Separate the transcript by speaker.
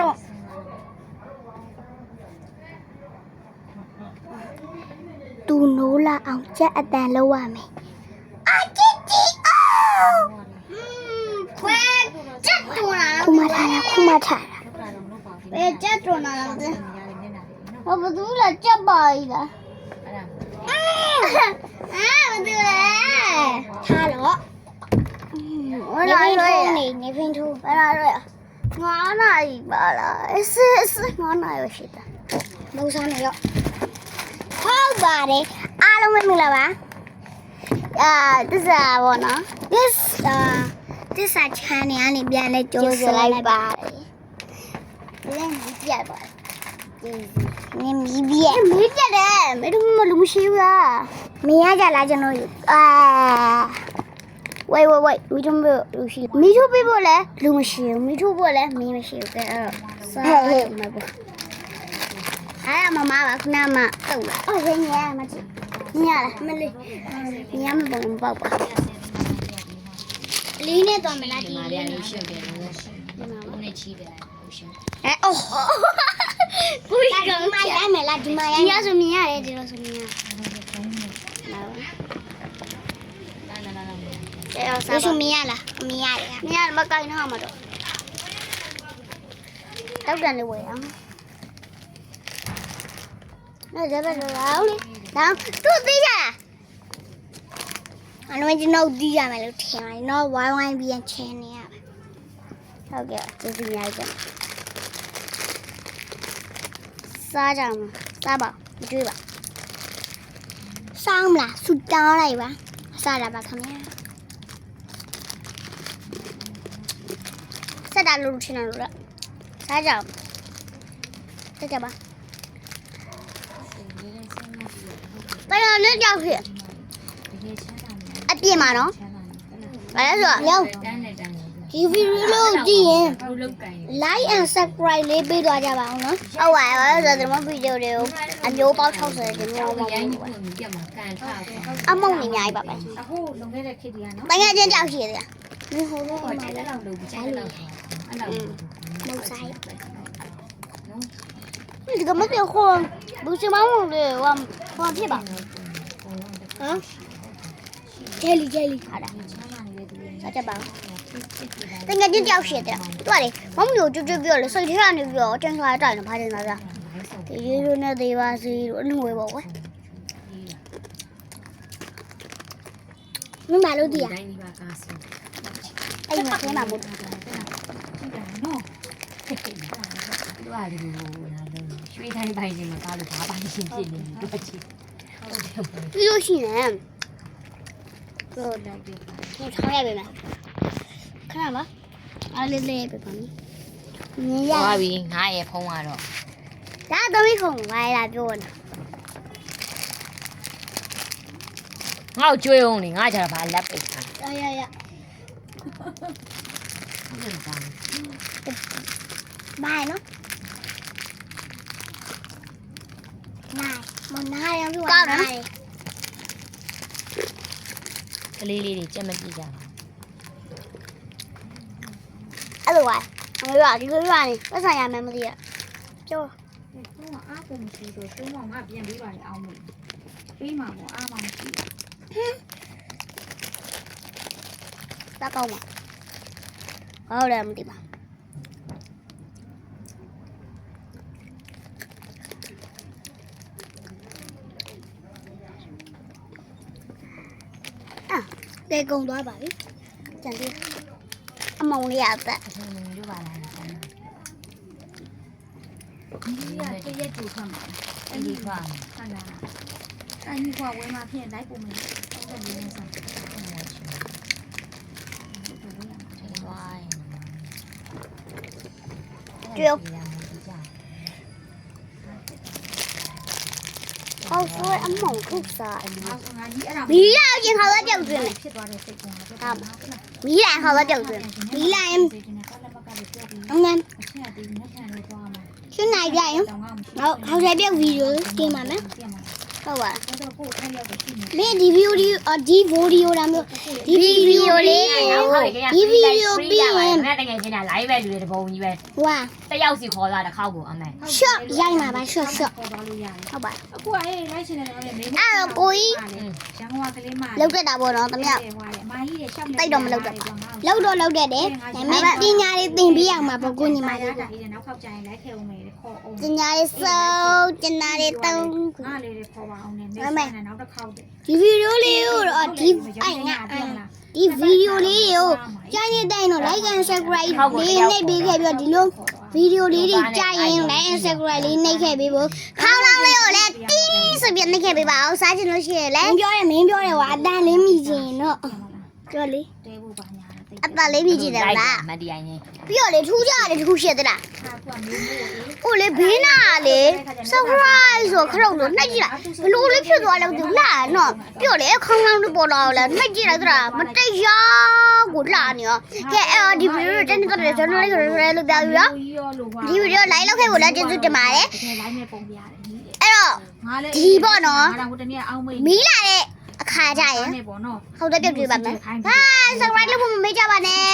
Speaker 1: တော့သူနိုးလာအောင်ချက်အတန်လောက်ရမယ်အချစ်ချီအိုးခွဲချက်တွန်းလာခုမထားတာခုမထားတာဘယ်ချက်တွန်းလာလဲဘာဘူးလားချက်ပါ E လားအာဘာသူလဲထားတော့我来了，你你拼图，我来了。9နာရီပါလားအစ်စ်9နာရီရှိတာလုံစားနေရောဟုတ်ပါတယ်အားလုံးပဲမင်္ဂလာပါအာတစ္ဆာပေါ့နော် yes အာတစ္ဆာ channel ကနေပြန်လဲကြိုးစားလိုက်ပါတယ်လဲမပြတ်ပါနင်မီးပြဲမီးပြဲတယ်မင်းတို့မလူမရှိဘူးလားမင်းရကြလားကျွန်တော်အာ ဝိုင်ဝိုင်ဝိုင်မီးထုံးဖို့လူရှိမီးထုံးပေးဖို့လဲလူမရှိဘူးမီးထုံးဖို့လဲမင်းမရှိဘူးကဲအဲ့တော့စားရမှာပေါ့အဲ့မမပါခုနမှတော့လာအော်ဘယ်ညမကြည့်ညလားမလေးညမပုံပေါက်ပါလေးနဲ့တော့မလားဒီ
Speaker 2: မာရ
Speaker 1: လေး
Speaker 2: လေး
Speaker 1: နဲ့
Speaker 2: ရှုပ်တယ်လို့ဦးနဲ့ချီးတယ်ဟုတ်ရှုပ်
Speaker 1: အဲအော်ကိုကြီးကမရမယ်လားဒီမှာရဒီရဆိုမြင်ရတယ်ဒီလိုဆိုမြင်ရ
Speaker 2: လာလာလာလာ
Speaker 1: တယ်အော်စားဆိုမြင်ရလားမြင်ရတယ်မြင်ရမကိုင်းတော့မှာတော့တောက်တန်လေးဝယ်အောင်နော်ဒါပဲတော့လေဒါသူ့သိကြလားအလုံးကျွန်တော်သိကြမယ်လို့ထင်ပါတယ်နော်ဝိုင်းဝိုင်းပြန်ချင်နေရပါဟုတ်ကဲ့သူသိများကြတယ်စားကြအောင်စားပါမတွေ့ပါစောင်းမလားဆူတောင်းလိုက်ပါစားတာပါခင်ဗျာ ဆက်တာလို့ထင်တယ်လို့လားစားကြအောင်ဆက်ကြပါဘယ်လိုလဲကြောက်ဖြစ်အပြင်းမှာနော်ဘာလဲဆိုတော့ရောက်
Speaker 2: တန်းနဲ့တန်းနဲ့
Speaker 1: ဒီဗီဒီယိုလေးကိုကြည့်ရင်
Speaker 2: ဘုတ်လုတ်ကန်
Speaker 1: like and subscribe လေးပေးသွားကြပါအောင်နော်ဟုတ်ပါရဲ့ဆိုတော့ဒီမှာဗီဒီယိုတွေကိုအမျိုးပေါင်း60ဒီမျိုးပေါင်း
Speaker 2: ရိုင်း
Speaker 1: ပါ
Speaker 2: ခုပြတ်မှာကန်ထား တယ်
Speaker 1: အမုံနေအများကြီးပါပဲ
Speaker 2: အခုလုံခဲ့တဲ့ခေတ်တည်းကနော်
Speaker 1: တကယ်ချင်းကြောက်ရှိသေးလားမင်းဟိုဘက်
Speaker 2: ဟော
Speaker 1: မှာ
Speaker 2: ကျဲ
Speaker 1: လည်း
Speaker 2: လောက်လို့ကျဲလောက်အဲ့လောက်
Speaker 1: မဆိုင်ဒီကမပြောခေါ်ဘူးစမောင်းလေဟိုဟိုဖြစ်ပါဟမ်ဂျယ်လီဂျယ်လီခါတာ ရှိသေးလားသူကလေမမမျိုးကျွတ်ကျွတ်ပြောလေစိတ်ထဲကနေပြောတင်စားတိုင်းတော့ဖားတင်စားကြဒီရေလိုနဲ့သေးပါစီလို့အနှွေပေါ့ကွယ်မမလို့ဒီရ
Speaker 2: တိုင်းဒီပါကားစီ
Speaker 1: အဲ့မှာထဲမှာမို့
Speaker 2: နော်သူကဒီလိုလာလို့ရွှေတိုင်းပိုင်းနေမှာကားလို့ဘာပိုင်းရှင်းဖြစ်နေတယ်တော့ချီဟုတ်တယ်
Speaker 1: ပြီးလို့ရှိရင်
Speaker 2: ဟုတ်တယ်ဒီ
Speaker 1: ဒီထောင်းရပြီမခဏပါအားလေးလေးပဲပါမမြင်ရ
Speaker 2: သွားပြီငါရဲ့ဖုံးကတော့
Speaker 1: ဒါသမီးခုံဘာလာပြောနေ
Speaker 2: ငါ့ကိုကျွေးအောင်လေငါကြတာဘာလက်ပိတ်ထား
Speaker 1: ရရရ
Speaker 2: ဟုတ်တယ် ကောင်း
Speaker 1: ဘာနော်နိုင်မနိုင်ရဘူးကောင်းတယ်
Speaker 2: ကလေးလေးတွေကြက်မကြည့်ကြပါ
Speaker 1: အဲ့လိုပါအမေကဒီလိုရနေပတ်ဆိုင်ရမယ်မသိရကျော်
Speaker 3: သူကအားကုန်မရှိဆိုသူကငါပြန်ပေးပါလေအောင်လို့ပေးမှာပေါ့အားမမရှိဘူး
Speaker 1: တကောင်းပါဟုတ်တယ်မသိပါအာ လေကုန်သွားပါပြီကြံသေးအမောင်လေးရတဲ့
Speaker 2: အထင်မြင်တို့ပါလားဆန်း
Speaker 3: ဒီကတရက်တူထွက်မှာ
Speaker 2: အဲ့ဒီခွာ
Speaker 3: ဟုတ်လားအဲ့ဒီကွာဝဲမှာ ဟုတ်တယ်လေဆန်
Speaker 2: ထင်သွားရင်
Speaker 1: ဟောဆိုအမောင်ခုစား
Speaker 3: အားဆုံးငါကြီးအဲ့ဒါ
Speaker 1: မီးလာရင်ခေါ်တော့ပြုတ်သွင်းမယ်
Speaker 3: ဖြစ်သွားတဲ့စိတ်ကဟုတ်
Speaker 1: မီးလာခေါ်တော့ပြုတ်သွင်းမီးလာရင်
Speaker 3: ဒီနေ့ကလည်းမကလည်းပြောပြီး
Speaker 1: အငန်း
Speaker 3: အချက်အသေးနဲ့ခံလို့သွားမှာ
Speaker 1: ရှင်းနိုင်ပြရင်
Speaker 3: တောင်းကမရှိ
Speaker 1: ဟုတ်ဟောက်တယ်ပြုတ်ဗီဒီယိုတင်ပါမယ်
Speaker 3: ပြန်မှာ
Speaker 1: ဟုတ်ပါ
Speaker 3: တော့ကိုယ်ထိုင်ရောက်ရှိနေ
Speaker 1: မင်းဒီဗီဒီယိုဒီဗီဒီယိုလာမျိုးဒီဗီဒီယိုလေးကိုဒီဗီဒီယိုပြီးရင်
Speaker 2: ငါတကယ်ချင်းတာ live ပဲလူတွေတပုံကြီးပဲ
Speaker 1: ဝါ
Speaker 2: တယောက်စီခေါ်လာတစ်ခေါက်ကိုအမေ
Speaker 1: shot ရိုက်မှာပါ shot shot
Speaker 3: ခေါ်သွားလို့ရတယ်
Speaker 1: ဟုတ်ပါ
Speaker 3: အခုကဟေးလိုက်ရှင်တယ်တော့လေမင်း
Speaker 1: အဲ့တော့ကိုကြီး
Speaker 3: ရန်ကုန်ကကလေးမ
Speaker 1: လောက်တက်တာပေါ့နော်တမယ
Speaker 3: ဟွာလေအမကြီးရဲ့ရှောက်နေ
Speaker 1: တိတ်တော့မလောက်တော့လောက်တော့လောက်တက်တယ်ဒါပေမဲ့ပညာလေးသင်ပေးအောင်ပါပေါ့ကိုညီမလေးက
Speaker 3: ဒါကြီးနောက်ခောက်ကြရင်လိုက်ခဲ့အောင်မယ်ခေါ်အောင်
Speaker 1: ပညာလေးစုပ်ပညာလေးတုံး
Speaker 3: အားလေးတွေခေါ်ပါအောင်နဲ့နေနဲ့နောက်တစ်ခေါက်တည်း
Speaker 1: ဒီဗီဒီယိုလေးကိုတော့ဒီအဲ့ငါဒီဗီဒီယိုလေးကိုကြားရင်တိုင်းတော့ like and subscribe လေးနှိပ်ပေးခဲ့ပြီးတော့ဒီလိုဗီဒီယိုလေးတွေကြားရင် like and subscribe လေးနှိပ်ခဲ့ပေးဖို့ခေါင်းလောင်းလေးကိုလည်းတင်းဆိုပြီးနှိပ်ခဲ့ပေးပါအောင်စားချင်လို့ရှိရင်လည်းမင်းပြောတယ်မင်းပြောတယ်ဟောအတန်လေးမိချင်တော့ပြောလေ
Speaker 3: တဲဖို့ပါ ညာတိတ်
Speaker 1: အတန်လေးမိချင်တယ်လား
Speaker 2: မတရားရင်
Speaker 1: ပြီးတော့လေထူးကြတယ်တခုရှိသလား
Speaker 3: ခါကွာမင်းမို့လေ။
Speaker 1: အိုလေဘေးနာလေ surprise ဆိုခရုံလို့နှိုက်ကြည့်လိုက်ဘလို့လေးဖြစ်သွားလဲသူလာနော်ပြောလေခေါင်းလောင်းလို့ပေါ်လာလဲနှိုက်ကြည့်လိုက်သလားမတိတ်ရကိုလာနေရောကဲအဲ့ဒီဗီဒီယိုတက်နေတော့ကျွန်တော်လေးကိုလည်းလို့ပြောပြီးတော့
Speaker 3: ကြီးရောလို့ဟာ
Speaker 1: ဒီဗီဒီယို like လုပ်ခဲ့ဖို့လည်းကျေးဇူးတင်ပါတယ်
Speaker 3: တကယ် line နဲ့ပုံပြရတယ်
Speaker 1: အဲ့တော့
Speaker 3: ငါလည်း
Speaker 1: ဒီပေါ့နော်
Speaker 3: ငါတော့ဟိုတနေ့အောင်းမေး
Speaker 1: မီးလာတဲ့အ ခါကျရင်
Speaker 3: နဲ့ပေါ့နော်
Speaker 1: ဟုတ်တယ်ပြပြပါမယ် bye subscribe လုပ်ဖို့မမေ့ကြပါနဲ့